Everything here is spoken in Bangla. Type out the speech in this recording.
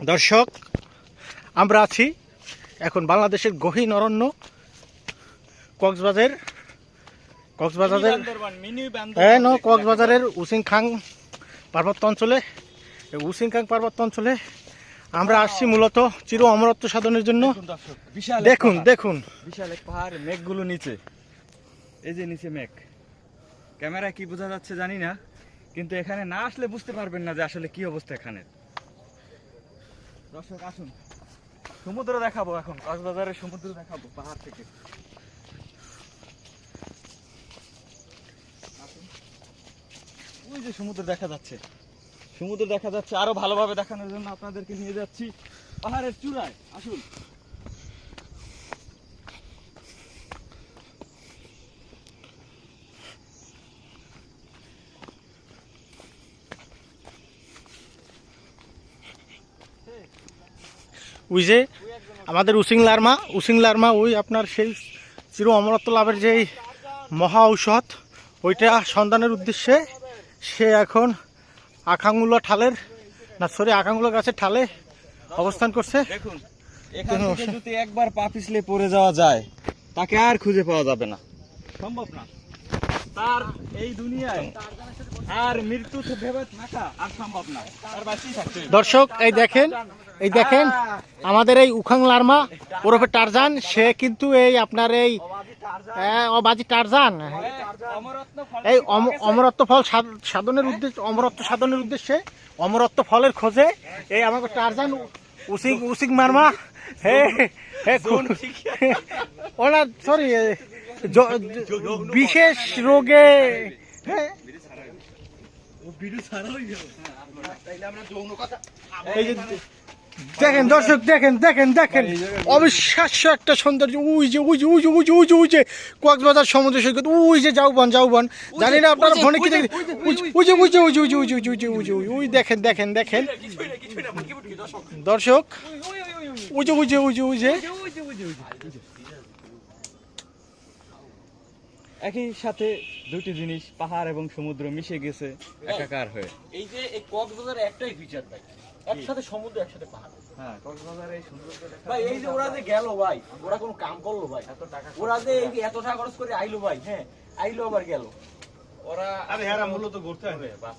দর্শক আমরা আছি এখন বাংলাদেশের গহীন অরণ্য কক্সবাজার কক্সবাজারের হ্যাঁ ন কক্সবাজারের উসিংখাং পার্বত্য অঞ্চলে। উসিংখাং পার্বত্য অঞ্চলে আমরা আসছি মূলত চির অমরত্ব সাধনের জন্য। দেখুন দেখুন বিশাল এক পাহাড় মেঘগুলো নিচে। এই যে নিচে মেঘ। ক্যামেরা কি বোঝা যাচ্ছে জানি না কিন্তু এখানে না আসলে বুঝতে পারবেন না যে আসলে কি অবস্থা এখানে দর্শক, আসুন। সমুদ্র দেখাবো এখন, কক্সবাজারের সমুদ্র দেখাবো, পাহাড় থেকে। ওই যে সমুদ্র দেখা যাচ্ছে। সমুদ্র দেখা যাচ্ছে, আরও ভালোভাবে দেখানোর জন্য আপনাদেরকে নিয়ে যাচ্ছি পাহাড়ের চূড়ায়। আসুন। ওই যে আমাদের উসিং লার্মা উসিং লার্মা ওই আপনার সেই চির অমরত্ব লাভের যেই মহা ঔষধ ওইটা সন্ধানের উদ্দেশ্যে সে এখন আখাঙ্গুলা ঠালের না সরি আখাঙ্গুলা গাছের ঠালে অবস্থান করছে। দেখুন এখান যদি একবার পা পিছলে পড়ে যাওয়া যায় তাকে আর খুঁজে পাওয়া যাবে না। সম্ভব না। তার এই দুনিয়ায় আর মৃত্যু তো ভেবে থাকা আর সম্ভব না। তার বাঁচিয়ে থাকতে দর্শক এই দেখেন এই দেখেন আমাদের এই উখাং লার্মা ওরফে টারজান সে কিন্তু এই আপনার এই অবাজি টারজান। এই অম- অমরত্ব ফল সাধ- সাধনের উদ্দেশ্যে অমরত্ব সাধনের উদ্দেশ্যে অমরত্ব ফলের খোঁজে এই আমাকে টারজান উসিং উসিং মারমা হে হে ওনার সরি বিশেষ রোগে হ্যাঁ দেখেন দর্শক দেখেন দেখেন দেখেন অবিশ্বাস্য একটা সৌন্দর্য উই যে উই যে উই যে উই যে উই যে উই যে কক্সবাজার সমুদ্র সৈকত উই যে যাওবান যাওবান জানি না আপনারা ফোনে কি দেখেন উই যে উই যে উই যে উই যে উই যে উই যে উই উই দেখেন দেখেন দেখেন দর্শক উই যে উই যে উই যে উই যে একই সাথে দুটি জিনিস পাহাড় এবং সমুদ্র মিশে গেছে একাকার হয়ে। এই যে এই কক্সবাজারে একটাই ফিচার ভাই একসাথে সমুদ্র একসাথে পাহাড়। হ্যাঁ কক্সবাজারে এই সৌন্দর্য ভাই এই যে ওরা যে গেল ভাই ওরা কোনো কাম করল ভাই। ওরা যে এই যে এত টাকা খরচ করে আইলো ভাই হ্যাঁ আইলো আবার গেল। ওরা আরে হ্যাঁ মূলত ঘুরতে হবে বাস।